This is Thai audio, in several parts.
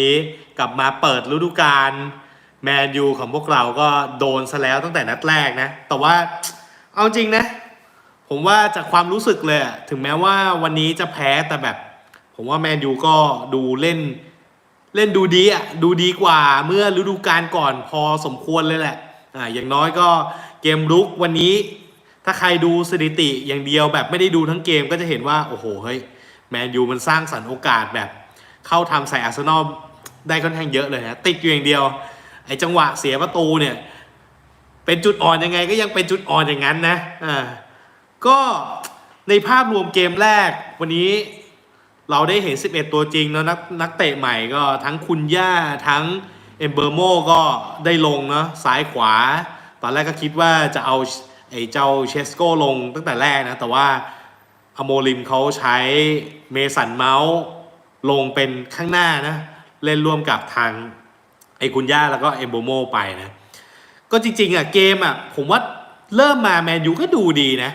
นี้กลับมาเปิดฤดูกาลแมนยูของพวกเราก็โดนซะแล้วตั้งแต่นัดแรกนะ แต่ว่าเอาจริงนะ ผมว่าจากความรู้สึกเลยถึงแม้ว่าวันนี้จะแพ้แต่แบบ ผมว่าแมนยูก็ดูเล่น เล่นดูดีอะดูดีกว่าเมื่อฤดูกาลก่อนพอสมควรเลยแหละอ่าอย่างน้อยก็เกมรุกวันนี้ ถ้าใครดูสถิติอย่างเดียวแบบไม่ได้ดูทั้งเกมก็จะเห็นว่า โอ้โหเฮ้ยแมนยูมันสร้างสรรค์โอกาสแบบ เข้าทำใส่อาร์เซนอลได้ค่อนข้างเยอะเลยนะติดอยู่อย่างเดียว ไอ้จังหวะเสียประตูเนี่ย เป็นจุดอ่อนยังไงก็ยังเป็นจุดอ่อนอย่างนั้นนะอ่าก็ในภาพรวมเกมแรก วันนี้เราได้เห็น 11 ตัวจริงแล้วนักนักเตะใหม่ก็ทั้งคุณย่าทั้งเอมเบอร์โมก็ได้ลงเนาะซ้ายขวา ตอนแรกก็คิดว่าจะเอาไอ้เจ้าเชสโกลงตั้งแต่แรกนะ แต่ว่าอโมลิมเขาใช้เมสันเมาส์ ลงเป็นข้างหน้านะ เล่นร่วมกับทางไอ้คุณย่าแล้วก็เอมโบโมไปนะ ก็จริงๆอะเกมอะผมว่าเริ่มมาแมนยูก็ดูดีนะ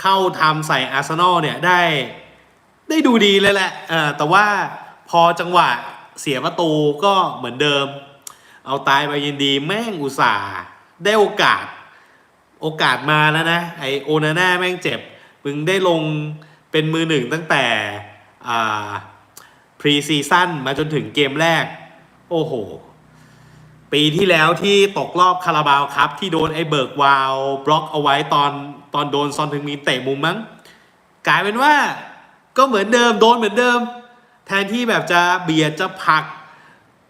เข้าทำใส่อาร์เซนอลเนี่ยได้ได้ดูดีเลยแหละเออแต่ว่าพอจังหวะเสียประตูก็เหมือนเดิม เอาตายไปยินดีแม่งอุตส่าห์ได้โอกาสโอกาสมาแล้วนะไอโอนาน่าแม่งเจ็บ มึงได้ลงเป็นมือหนึ่งตั้งแต่อ่า รีซีซั่นมาจนถึงเกมแรก โอ้โห ปีที่แล้วที่ตกรอบคาราบาวครับ ที่โดนไอ้เบิร์กวาวบล็อกเอาไว้ตอนตอนโดนซอนถึงมีเตะมุมมั้งกลายเป็นว่าก็เหมือนเดิมโดนเหมือนเดิม แทนที่แบบจะเบียดจะผัก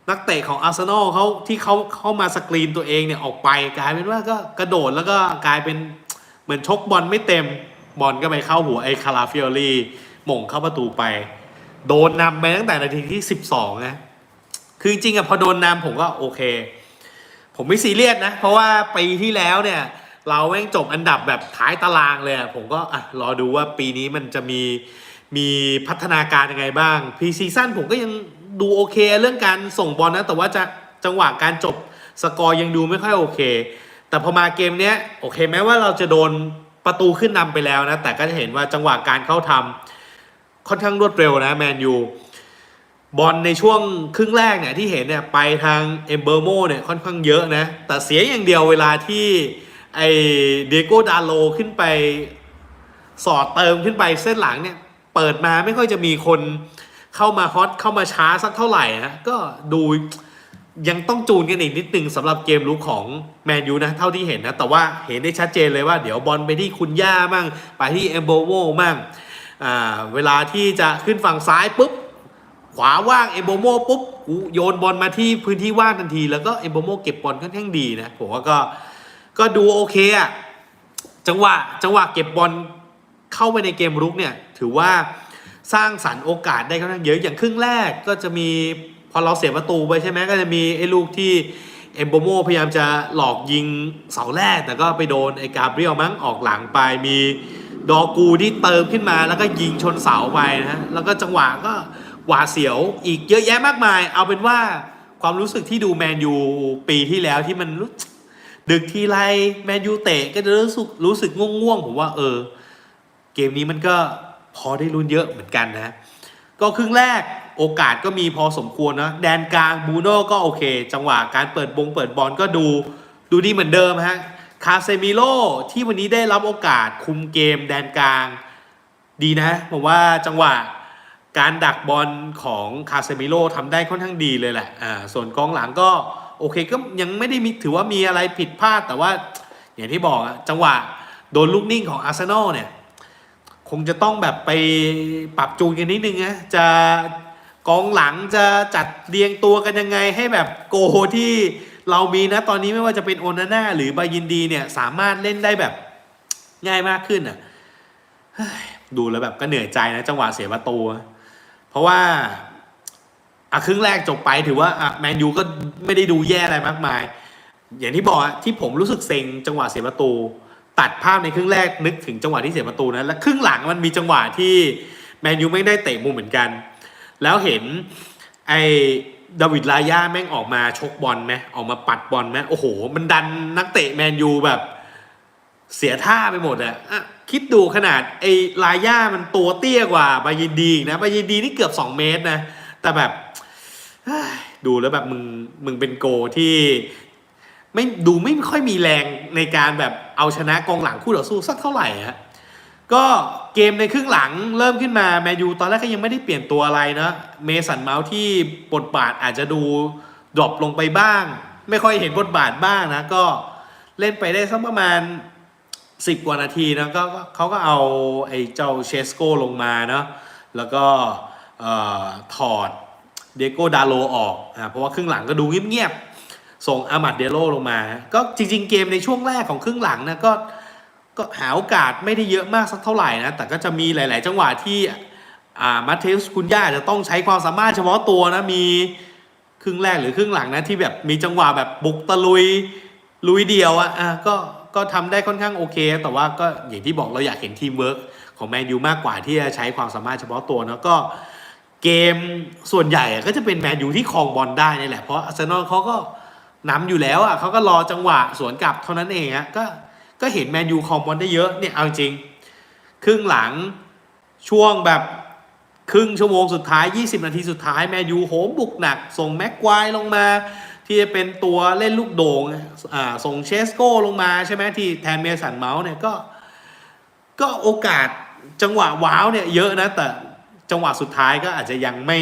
นักเตะของอาร์เซนอลเขาที่เขาเข้ามาสกรีนตัวเองเนี่ยออกไปกลายเป็นว่าก็กระโดดแล้วก็กลายเป็นเหมือนชกบอลไม่เต็มบอลก็ไปเข้าหัวไอ้คาราฟิโอลีหม่งเข้าประตูไป โดนนำไปตั้งแต่นาทีที่ 12 นะ คือจริงอะพอโดนนำผมก็โอเค ผมไม่ซีเรียสนะ เพราะว่าปีที่แล้วเนี่ย เราแม่งจบอันดับแบบท้ายตารางเลยอะผมก็อะรอดูว่าปีนี้มันจะมีมีพัฒนาการยังไงบ้างพรีซีซั่นผมก็ยังดูโอเคเรื่องการส่งบอลนะ แต่ว่าจะจังหวะการจบสกอร์ยังดูไม่ค่อยโอเค แต่พอมาเกมเนี้ยโอเคแม้ว่าเราจะโดนประตูขึ้นนำไปแล้วนะ แต่ก็จะเห็นว่าจังหวะการเข้าทำ ค่อนข้างรวดเร็วนะแมนยูบอลในช่วงครึ่งแรกเนี่ยที่เห็นเนี่ยไปทางเอมเบอร์โมเนี่ยค่อนข้างเยอะนะ แต่เสียอย่างเดียวเวลาที่ไอเดโกดาโลขึ้นไปสอดเติมขึ้นไปเส้นหลังเนี่ยเปิดมาไม่ค่อยจะมีคนเข้ามาฮอตเข้ามาช้าสักเท่าไหร่นะก็ดูยังต้องจูนกันอีกนิดนึงสำหรับเกมลุกของแมนยูนะเท่าที่เห็นนะ แต่ว่าเห็นได้ชัดเจนเลยว่าเดี๋ยวบอลไปที่คุณย่ามั่ง ไปที่เอมโบโมมั่ง เวลาที่จะขึ้นฝั่งซ้ายปุ๊บ ขวาว่างเอโบโมปุ๊บกูโยนบอลมาที่พื้นที่ว่างทันที แล้วก็เอโบโมเก็บบอลค่อนข้างดีนะผมว่าก็ก็ดูโอเคอะจังหวะจังหวะเก็บบอลเข้าไปในเกมรุกเนี่ยถือว่าสร้างสรรค์โอกาสได้ค่อนข้างเยอะอย่างครึ่งแรกก็จะมีพอเราเสียประตูไปใช่ไหมก็จะมีไอ้ลูกที่เอมโบโมพยายามจะหลอกยิงเสาแรก แต่ก็ไปโดนไอ้กาเบรียลมั้งออกหลังไปมี ดอกูที่เติมขึ้นมาแล้วก็ยิงชนเสาไปนะฮะแล้วก็จังหวะก็หวาเสียวอีกเยอะแยะมากมาย เอาเป็นว่าความรู้สึกที่ดูแมนยูปีที่แล้วที่มันรู้ดึกทีไรแมนยูเตะก็จะรู้สึกรู้สึกง่วงๆ ผมว่าเออ เกมนี้มันก็พอได้ลุ้นเยอะเหมือนกันนะ ก็ครึ่งแรกโอกาสก็มีพอสมควรนะแดนกลางบูโน่ก็โอเค จังหวะการเปิดบงเปิดบอลก็ดูดูดีเหมือนเดิมฮะ คาเซมิโลที่วันนี้ได้รับโอกาสคุมเกมแดนกลาง ดีนะผมว่าจังหวะการดักบอลของคาเซมิโลทำได้ค่อนข้างดีเลยแหละอ่าส่วนกองหลังก็โอเคก็ยังไม่ได้มีถือว่ามีอะไรผิดพลาด แต่ว่าอย่างที่บอกอะจังหวะโดนลูกนิ่งของอาร์เซนอลเนี่ยคงจะต้องแบบไปปรับจูนกันนิดนึงนะจะกองหลังจะจัดเรียงตัวกันยังไงให้แบบโกที่ เรามีนะตอนนี้ไม่ว่าจะเป็นโอนาน่าหรือบายินดีเนี่ยสามารถเล่นได้แบบง่ายมากขึ้นอะดูแล้วแบบก็เหนื่อยใจนะจังหวะเสียประตูเพราะว่าอะครึ่งแรกจบไปถือว่าอะแมนยูก็ไม่ได้ดูแย่อะไรมากมาย อย่างที่บอกที่ผมรู้สึกเซ็งจังหวะเสียประตู ตัดภาพในครึ่งแรกนึกถึงจังหวะที่เสียประตูนะแล้วครึ่งหลังมันมีจังหวะที่แมนยูไม่ได้เตะมุมเหมือนกัน แล้วเห็นไอ ดาวิดลาย่าแม่งออกมาชกบอลไหมออกมาปัดบอลไหมโอ้โห มันดันนักเตะแมนยูแบบ เสียท่าไปหมดอะอะคิดดูขนาดไอ้ลาย่ามันตัวเตี้ยกว่าบายินดีนะบายินดีนี่เกือบ 2 เมตรนะ แต่แบบดูแล้วแบบมึงมึงเป็นโกที่ไม่ดูไม่ค่อยมีแรงในการแบบเอาชนะกองหลังคู่ต่อสู้สักเท่าไหร่ฮะ ก็เกมในครึ่งหลังเริ่มขึ้นมาแมนยูตอนแรกก็ยังไม่ได้เปลี่ยนตัวอะไรนะเมสันเมาส์ที่บทบาทอาจจะดูดรอปลงไปบ้าง ไม่ค่อยเห็นบทบาทบ้างนะ ก็เล่นไปได้สักประมาณ 10 กว่านาทีนะก็เขาก็เอาไอ้เจ้าเชสโกลงมาเนาะแล้วก็ถอดเดโกดาโลออกอ่าเพราะว่าครึ่งหลังก็ดูเงียบๆส่งอามัดเดโลลงมา ก็จริง ๆ เกมในช่วงแรกของครึ่งหลังนะก็ ก็หาโอกาสไม่ได้เยอะมากสักเท่าไหร่นะ แต่ก็จะมีหลาย ๆ จังหวะที่อ่ามาเทสคุณย่าจะต้องใช้ความสามารถเฉพาะตัวนะ มีครึ่งแรกหรือครึ่งหลังนะที่แบบมีจังหวะแบบบุกตะลุยลุยเดียวอะอะก็ก็ทำได้ค่อนข้างโอเค แต่ว่าก็อย่างที่บอกเราอยากเห็นทีมเวิร์กของแมนยูมากกว่าที่จะใช้ความสามารถเฉพาะตัวเนะก็เกมส่วนใหญ่ก็จะเป็นแมนยูที่ครองบอลได้นี่แหละเพราะอาร์เซนอลเขาก็นำอยู่แล้วอะเขาก็รอจังหวะสวนกลับเท่านั้นเองฮะก็ ก็เห็นแมนยูคองบอลได้เยอะเนี่ยเอาจริง ครึ่งหลังช่วงแบบครึ่งชั่วโมงสุดท้าย 20 นาทีสุดท้ายแมนยูโหมบุกหนัก ส่งแม็กควายลงมา ที่จะเป็นตัวเล่นลูกโด่งอ่าส่งเชสโก้ลงมาใช่ไหมที่แทนเมสันเมาส์เนี่ยก็ ก็โอกาสจังหวะว้าวเนี่ยเยอะนะ แต่จังหวะสุดท้ายก็อาจจะยังไม่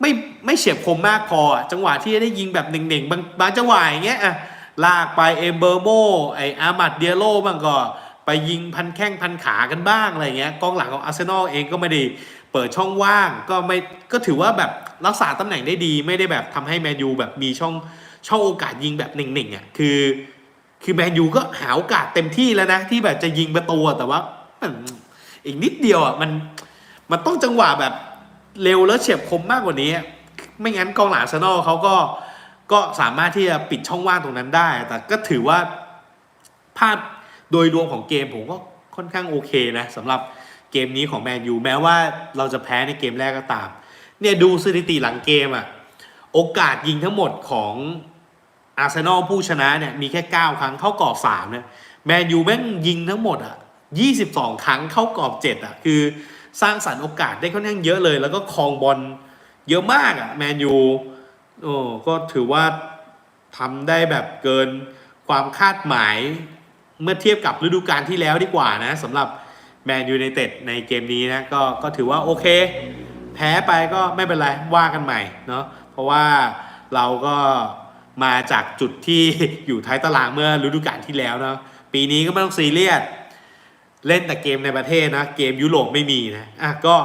ไม่ไม่เฉียบคมมากพอ จังหวะที่จะได้ยิงแบบเน่งๆบางบางจังหวะอย่างเงี้ยอะ ลากไปเอมเบอร์โมไออามัดเดียโลบ้างก็ไปยิงพันแข้งพันขากันบ้างอะไรเงี้ยกองหลังของอาร์เซนอลเองก็ไม่ได้เปิดช่องว่างก็ไม่ก็ถือว่าแบบรักษาตำแหน่งได้ดี ไม่ได้แบบทำให้แมนยูแบบมีช่องช่องโอกาสยิงแบบเน่งๆอะคือ คือแมนยูก็หาโอกาสเต็มที่แล้วนะ ที่แบบจะยิงประตูแต่ว่าอีกนิดเดียวอะมันมันต้องจังหวะแบบเร็วแล้วเฉียบคมมากกว่านี้ ไม่งั้นกองหลังอาร์เซนอลเขาก็ ก็สามารถที่จะปิดช่องว่างตรงนั้นได้ แต่ก็ถือว่าภาพโดยรวมของเกมผมก็ค่อนข้างโอเคนะสำหรับเกมนี้ของแมนยูแม้ว่าเราจะแพ้ในเกมแรกก็ตาม เนี่ยดูสถิติหลังเกมอะโอกาสยิงทั้งหมดของอาร์เซนอลผู้ชนะเนี่ยมีแค่ 9 ครั้งเข้ากรอบ3เนี่ยแมนยูแม่งยิงทั้งหมดอะ22 ครั้งเข้ากรอบ7อะคือสร้างสรรค์โอกาสได้ค่อนข้างเยอะเลย แล้วก็ครองบอลเยอะมากอะแมนยู โอ้ก็ถือว่าทำได้แบบเกินความคาดหมาย เมื่อเทียบกับฤดูกาลที่แล้วดีกว่านะสำหรับแมนยูในเต็ดในเกมนี้นะก็ก็ถือว่าโอเค แพ้ไปก็ไม่เป็นไรว่ากันใหม่เนาะเพราะว่าเราก็มาจากจุดที่อยู่ท้ายตารางเมื่อฤดูกาลที่แล้วเนาะปีนี้ก็ไม่ต้องซีเรียสเล่นแต่เกมในประเทศนะ เกมยุโรปไม่มีนะอะก็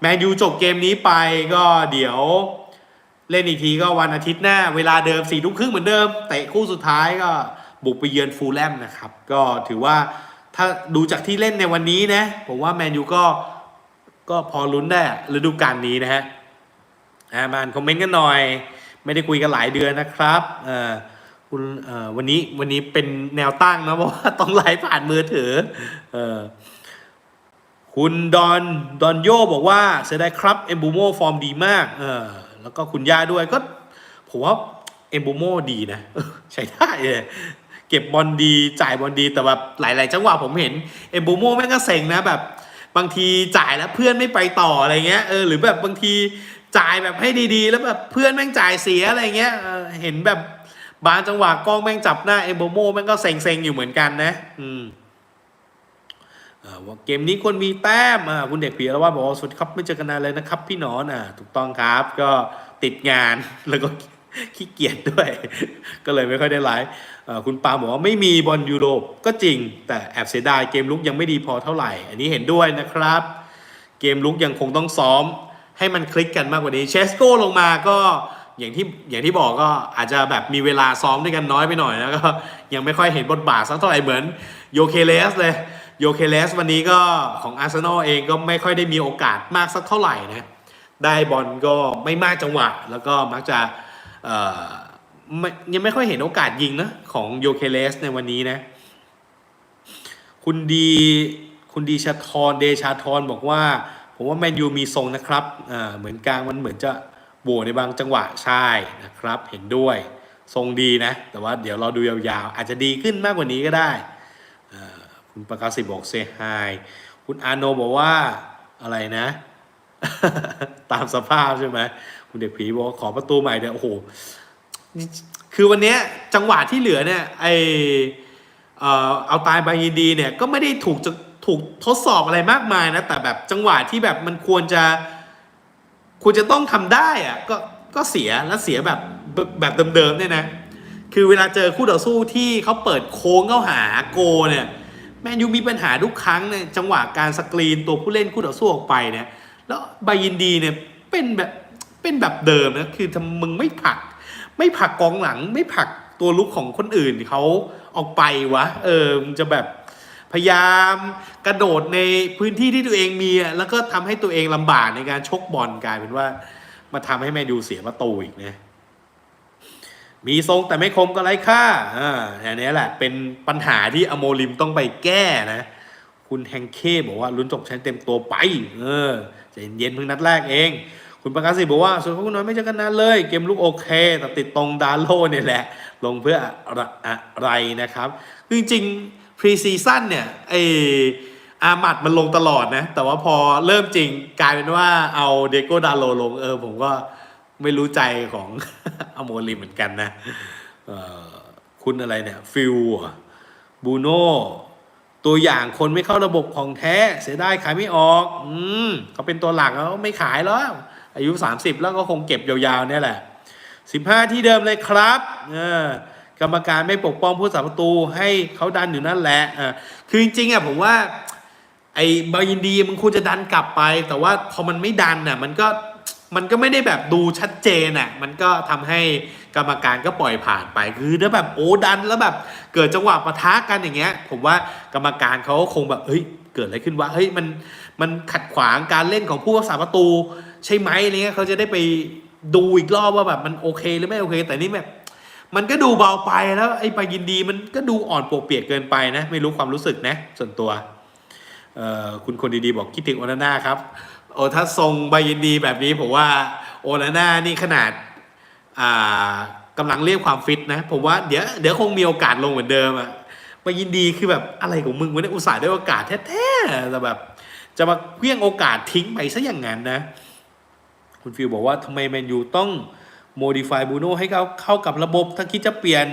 แมนยูจบเกมนี้ไปก็เดี๋ยว เล่นอีกทีก็วันอาทิตย์หน้า เวลาเดิมสี่ทุ่มครึ่งเหมือนเดิมเตะคู่สุดท้ายก็บุกไปเยือนฟูลแลมนะครับ ก็ถือว่าถ้าดูจากที่เล่นในวันนี้นะ ผมว่าแมนยูก็ก็พอลุ้นได้ฤดูกาลนี้นะฮะอ่ามานคอมเมนต์กันหน่อย ไม่ได้คุยกันหลายเดือนนะครับเอ่อคุณเอ่อวันนี้วันนี้เป็นแนวตั้งนะเพราะว่าต้องไลฟ์ผ่านมือถือเอ่อคุณดอนดอนโยบอกว่าเสียดายครับเอมบูโมฟอร์มดีมากเออ แล้วก็คุณย่าด้วยก็ผมว่าเอมบูโมดีนะใช้ได้เลยเก็บบอลดีจ่ายบอลดีแต่แบบหลาย ๆ จังหวะผมเห็นเอมบูโมแม่งก็เซ็งนะแบบบางทีจ่ายแล้วเพื่อนไม่ไปต่ออะไรเงี้ยเออหรือแบบบางทีจ่ายแบบให้ดีๆ แล้วแบบเพื่อนแม่งจ่ายเสียอะไรเงี้ยเออเห็นแบบบางจังหวะกล้องแม่งจับหน้าเอมโบโมแม่งก็เซ็งๆอยู่เหมือนกันนะ อืม ว่าเกมนี้ควรมีแต้มคุณเด็กผีแล้วว่าบอกว่าสวัสดีครับไม่เจอกันนานเลยนะครับ พี่หนอนอ่าถูกต้องครับก็ติดงานแล้วก็ขี้เกียจด้วย ก็เลยไม่ค่อยได้ไลฟ์คุณปาบอกว่าไม่มีบอลยุโรปก็จริง แต่แอบเสียดายเกมลุกยังไม่ดีพอเท่าไหร่ อันนี้เห็นด้วยนะครับ เกมลุกยังคงต้องซ้อม ให้มันคลิกกันมากกว่านี้เชสโก้ลงมาก็อย่างที่อย่างที่บอกก็อาจจะแบบมีเวลาซ้อมด้วยกันน้อยไปหน่อยแล้วก็ยังไม่ค่อยเห็นบทบาทสักเท่าไหร่เหมือนโยเคเลสเลย โยเคเลสวันนี้ก็ของอาร์เซนอลเองก็ไม่ค่อยได้มีโอกาสมากสักเท่าไหร่นะได้บอลก็ไม่มากจังหวะ แล้วก็มักจะไม่ยังไม่ค่อยเห็นโอกาสยิงนะของโยเคเลสในวันนี้นะ คุณดีคุณดีชาทรเดชาทรบอกว่า ผมว่าแมนยูมีทรงนะครับเหมือนกลางมันเหมือนจะโบในบางจังหวะใช่นะครับ เห็นด้วยทรงดีนะ แต่ว่าเดี๋ยวเราดูยาวๆ อาจจะดีขึ้นมากกว่านี้ก็ได้ คุณประกาศิบอกเซฮายคุณอาโนบอกว่าอะไรนะ ตามสภาพใช่ไหมคุณเด็กผีบอกขอประตูใหม่เดี๋ยโอ้โหคือวันนี้จังหวะที่เหลือเนี่ยไอเอ่อเอาตายบายินดีเนี่ยก็ไม่ได้ถูกจะถูกทดสอบอะไรมากมายนะ แต่แบบจังหวะที่แบบมันควรจะ ควรจะต้องทำได้อะก็ก็เสียแล้วเสียแบบแบบเดิมๆเนี่ยนะ คือเวลาเจอคู่ต่อสู้ที่เขาเปิดโค้งเข้าหาโกเนี่ย มนยูมีปัญหาทุกครั้งเนี่ยจังหวะการสกรีนตัวผู้เล่นคู่ต่อสู้ออกไปเนี่ยแล้วบายินดีเนี่ยเป็นแบบเป็นแบบเดิมนะคือทำมึงไม่ผลัก ไม่ผลักกองหลัง ไม่ผลักตัวลุกของคนอื่นเขาออกไปวะเออมึงจะแบบพยายามกระโดดในพื้นที่ที่ตัวเองมีอะแล้วก็ทำให้ตัวเองลำบากในการชกบอลกลายเป็นว่ามาทำให้แมนยูเสียประตูอีกนะ มีทรงแต่ไม่คมก็ไร้ค่าอ่าอันนี้แหละ เป็นปัญหาที่อโมลิมต้องไปแก้นะ คุณแฮงเค้บอกว่าลุ้นจบแชมป์เต็มตัวไป เออใจเย็นเพิ่งนัดแรกเอง คุณประกาศสิบอกว่า ส่วนพวกน้อยไม่เจอกันนานเลย เกมลุกโอเค แต่ติดตรงดาโลเนี่ยแหละ ลงเพื่ออะไรนะครับจริงๆพรีซีซั่นเนี่ยไออามัดมันลงตลอดนะ แต่ว่าพอเริ่มจริงกลายเป็นว่าเอาเดโก้ดาโลลงเออผมก็ ไม่รู้ใจของอโมลิเหมือนกันนะคุณอะไรเนี่ยฟิลบูโน่ตัวอย่างคนไม่เข้าระบบของแท้เสียดายขายไม่ออก อืมเขาเป็นตัวหลักแล้วไม่ขายแล้ว อายุ 30 แล้วก็คงเก็บยาวๆเนี่ยแหละ 15 ที่เดิมเลยครับเออกรรมการไม่ปกป้องผู้สาประตูให้เขาดันอยู่นั่นแหละอ่าคือจริงๆอะผมว่า ไอ้บายินดีมันควรจะดันกลับไป แต่ว่าพอมันไม่ดันน่ะมันก็ มันก็ไม่ได้แบบดูชัดเจนอะ มันก็ทำให้กรรมการก็ปล่อยผ่านไป คือถ้าแบบโอ้ดันแล้วแบบเกิดจังหวะปะทะกันอย่างเงี้ย ผมว่ากรรมการเขาคงแบบเฮ้ยเกิดอะไรขึ้นวะเฮ้ยมันมันขัดขวางการเล่นของผู้รักษาประตู ใช่ไหมอะไรเงี้ยเขาจะได้ไปดูอีกรอบว่าแบบมันโอเคหรือไม่โอเค แต่นี่แบบมันก็ดูเบาไปแล้วไอ้ปายินดีมันก็ดูอ่อนปวกเปียกเกินไปนะ ไม่รู้ความรู้สึกนะ ส่วนตัวเอ่อคุณคนดีๆบอกคิดถึงโอนาน่าครับ โอ้ถ้าทรงบายินดีแบบนี้ผมว่าโอนาน่านี่ขนาดอ่ากำลังเรียกความฟิตนะ ผมว่าเดี๋ยวเดี๋ยวคงมีโอกาสลงเหมือนเดิมอะบายินดีคือแบบอะไรของมึงวะเนี่ยอุตส่าห์ได้โอกาสแท้ๆแต่แบบจะมาเพี้ยงโอกาสทิ้งไปซะอย่างนั้นนะ คุณฟิลบอกว่าทำไมแมนยูต้อง modify บูโน่ให้เขาเข้ากับระบบ ถ้าคิดจะเปลี่ยน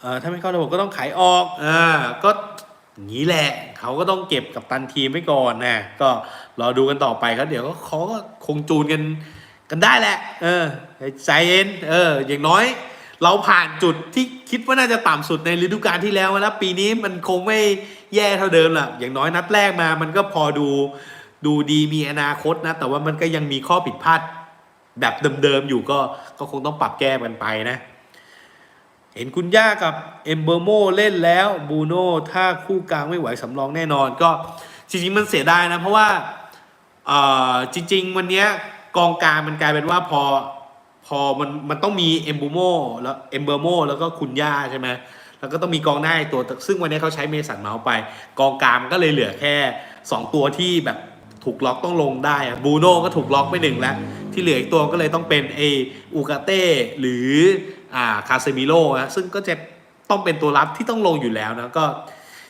เอ่อถ้าไม่เข้าระบบก็ต้องขายออกอ่าก็ งนี้แหละเขาก็ต้องเก็บกับตันทีมไว้ก่อนนะก็รอดูกันต่อไปครับเดี๋ยวก็เขาก็คงจูนกันกันได้แหละ เออใจเย็นเออ อย่างน้อย เราผ่านจุดที่คิดว่าน่าจะต่ำสุดในฤดูกาลที่แล้วมาแล้วปีนี้มันคงไม่แย่เท่าเดิมหรอกอย่างน้อยนัดแรกมา มันก็พอดูดูดีมีอนาคตนะ แต่ว่ามันก็ยังมีข้อผิดพลาดแบบเดิมๆอยู่ก็ก็คงต้องปรับแก้กันไปนะ เห็นคุณย่ากับเอมเบอร์โมเล่นแล้วบูโน่ถ้าคู่กลางไม่ไหวสำรองแน่นอนก็จริงๆมันเสียดายนะ เพราะว่าจริง ๆ วันนี้กองกลางมันกลายเป็นว่าพอพอมันมันต้องมีเอมบูโมแล้วเอมเบอร์โมแล้วก็คุณย่าใช่ไหมแล้วก็ต้องมีกองหน้าตัวซึ่งวันนี้เขาใช้เมสันเมาส์ไป กองกลางก็เลยเหลือแค่ 2 ตัวที่แบบถูกล็อกต้องลงได้บูโน่ก็ถูกล็อกไปหนึ่งแล้ว ที่เหลืออีกตัวก็เลยต้องเป็นเออูกาเต้หรือ อ่าคาเซมิโลนะซึ่งก็จะต้องเป็นตัวรับที่ต้องลงอยู่แล้วนะก็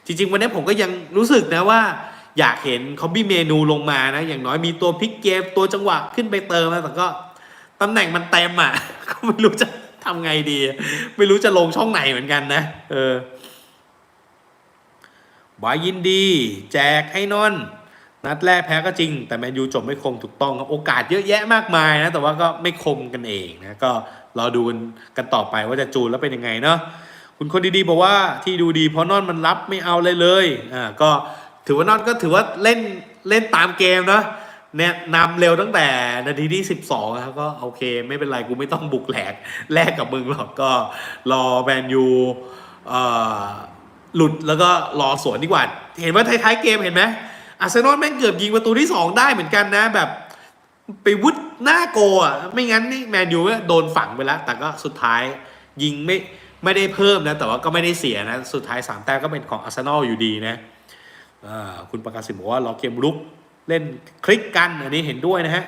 จริง ๆ วันนี้ผมก็ยังรู้สึกนะว่า อยากเห็นคอมบี้เมนูลงมานะ อย่างน้อยมีตัวพิกเกมตัวจังหวะขึ้นไปเติมนะแต่ก็ตำแหน่งมันเต็มอะ ก็ไม่รู้จะทำไงดี ไม่รู้จะลงช่องไหนเหมือนกันนะ เออบายยินดี แจกให้นอน นัดแรกแพ้ก็จริง แต่แมนยูจบไม่คมถูกต้องครับโอกาสเยอะแยะมากมายนะ แต่ว่าก็ไม่คมกันเองนะ ก็รอดูกันกันต่อไปว่าจะจูนแล้วเป็นยังไงเนาะคุณคนดีๆบอกว่าที่ดูดีเพราะนอนมันรับไม่เอาเลยเลยอ่าก็ถือว่านอนก็ถือว่าเล่นเล่นตามเกมเนาะเนี่ยนำเร็วตั้งแต่นาทีที่ 12ครับก็โอเค ไม่เป็นไรกูไม่ต้องบุกแหลกแลกกับมึงหรอกก็รอแมนยูเอ่อหลุดแล้วก็รอสวนดีกว่า เห็นว่าท้ายๆเกมเห็นไหม อาร์เซนอลแม่งเกือบยิงประตูที่ 2 ได้เหมือนกันนะแบบไปวุดหน้าโกอะไม่งั้นนี่แมนยูก็โดนฝังไปแล้ว แต่ก็สุดท้ายยิงไม่ไม่ได้เพิ่มนะ แต่ว่าก็ไม่ได้เสียนะ สุดท้าย 3 แต้มก็เป็นของอาร์เซนอลอยู่ดีนะคุณประกาศสิบอกว่ารอเกมลุกเล่นคลิกกัน อันนี้เห็นด้วยนะฮะ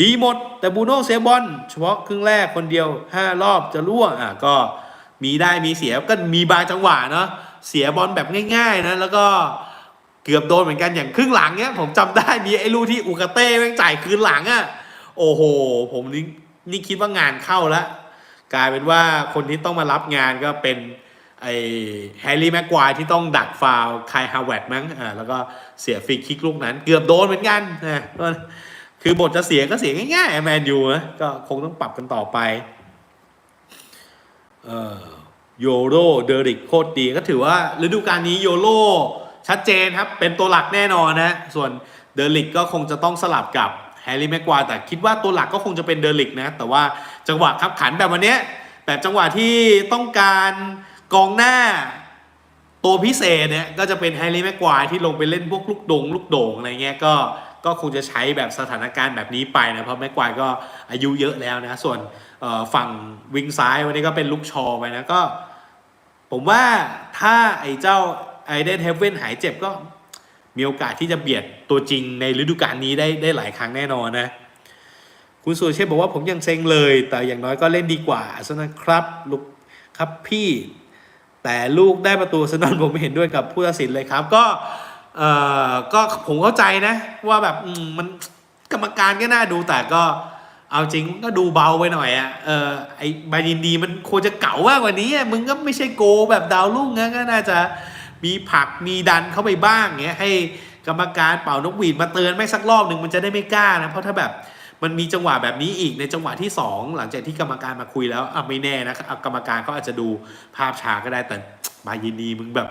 ดีหมดแต่บูโน่เสียบอลเฉพาะครึ่งแรกคนเดียว 5 รอบจะรั่วอะก็มีได้มีเสียก็มีบางจังหวะเนาะเสียบอลแบบง่าย ๆ นะ แล้วก็ เกือบโดนเหมือนกันอย่างครึ่งหลังเนี้ยผมจำได้มีไอ้ลูกที่อูกาเต้แม่งจ่ายคืนหลังอะ่ะโอ้โห ผมนี่นี่คิดว่างานเข้าแล้วกลายเป็นว่าคนที่ต้องมารับงานก็เป็นไอ้แฮร์รี่แม็กควายที่ต้องดักฟาวล์ไคฮาวเวิร์ดมั้งอ่าแล้วก็เสียฟรีคิกลูกนั้น เกือบโดนเหมือนกันนะคือบทจะเสียก็เสียง่ายๆแมนยูนะก็คงต้องปรับกันต่อไปเอ่อโยโรเดริกโคตรดีก็ถือว่าฤดูกาลนี้โยโร ชัดเจนครับ เป็นตัวหลักแน่นอนนะ ส่วนเดริกก็คงจะต้องสลับกับแฮร์รี่แม็กควายแต่คิดว่าตัวหลักก็คงจะเป็นเดริกนะ แต่ว่าจังหวะขับขันแบบวันนี้แบบจังหวะที่ต้องการกองหน้าตัวพิเศษเนี่ยก็จะเป็นแฮร์รี่แม็กควายที่ลงไปเล่นพวกลูกโดงลูกโด่งอะไรเงี้ยก็ก็คงจะใช้แบบสถานการณ์แบบนี้ไปนะเพราะแม็กควายก็อายุเยอะแล้วนะ ส่วนฝั่งวิงซ้ายวันนี้ก็เป็นลูกชอไปนะก็ ผมว่าถ้าไอ้เจ้า ไอเดนเฮเวนหายเจ็บก็มีโอกาสที่จะเบียดตัวจริงในฤดูกาลนี้ได้ได้หลายครั้งแน่นอนนะ คุณสุเชษบอกว่าผมยังเซ็งเลย แต่อย่างน้อยก็เล่นดีกว่าอาร์เซนอลครับลูกครับพี่ แต่ลูกได้ประตูอาร์เซนอลผมไม่เห็นด้วยกับผู้ตัดสินเลยครับ ก็เอ่อก็ผมเข้าใจนะ ว่าแบบมันกรรมการก็น่าดูแต่ก็เอาจริงก็ดูเบาไปหน่อยอะ่ะเออไอบายินดีมันควรจะเก่ามากกว่านี้อะมึงก็ไม่ใช่โกแบบดาวรุ่งนะก็น่าจะ มีผักมีดันเข้าไปบ้างเงี้ยให้กรรมการเป่านกหวีดมาเตือนไม่สักรอบหนึ่งมันจะได้ไม่กล้านะเพราะถ้าแบบมันมีจังหวะแบบนี้อีกในจังหวะที่ 2 หลังจากที่กรรมการมาคุยแล้วอะไม่แน่นะกรรมการเขาอาจจะดูภาพช้าก็ได้แต่บายินดีมึงแบบ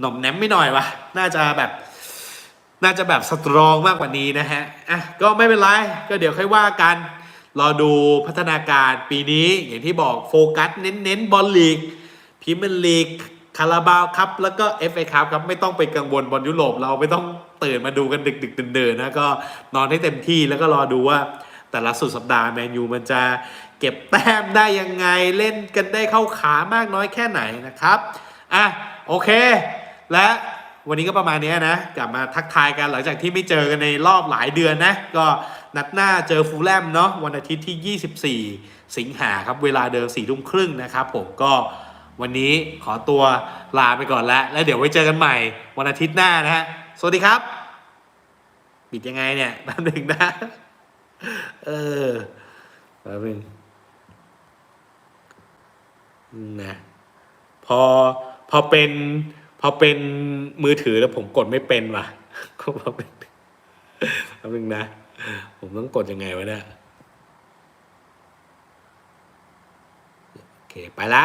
หน่อมแนมไม่หน่อยวะน่าจะแบบน่าจะแบบสตรองมากกว่านี้นะฮะอะก็ไม่เป็นไรก็เดี๋ยวค่อยว่ากันรอดูพัฒนาการปีนี้อย่างที่บอกโฟกัสเน้นๆบอลลีกพรีเมียร์ลีก คาราบาวครับแล้วก็เอฟเอครับครับไม่ต้องไปกังวลบอลยุโรปเราไม่ต้องตื่นมาดูกันดึกๆเดินๆนะก็นอนให้เต็มที่แล้วก็รอดูว่าแต่ละสุดสัปดาห์แมนยูมันจะเก็บแต้มได้ยังไงเล่นกันได้เข้าขามากน้อยแค่ไหนนะครับอะโอเค และวันนี้ก็ประมาณนี้นะ กลับมาทักทายกันหลังจากที่ไม่เจอกันในรอบหลายเดือนนะ ก็นัดหน้าเจอฟูลแลมเนาะวันอาทิตย์ที่ 24 สิงหาครับ เวลาเดิม4ทุ่มครึ่งนะครับผมก็ วันนี้ขอตัวลาไปก่อนแล้ว แล้วเดี๋ยวไว้เจอกันใหม่วันอาทิตย์หน้านะฮะ สวัสดีครับ ปิดยังไงเนี่ยแป๊บหนึ่งนะ เออแป๊บหนึงนะพอพอเป็น พอเป็นมือถือแล้วผมกดไม่เป็นว่ะก็พอเป็นแป๊บหนึงนะ ผมต้องกดยังไงวะเนี่ยโอเค ไปละ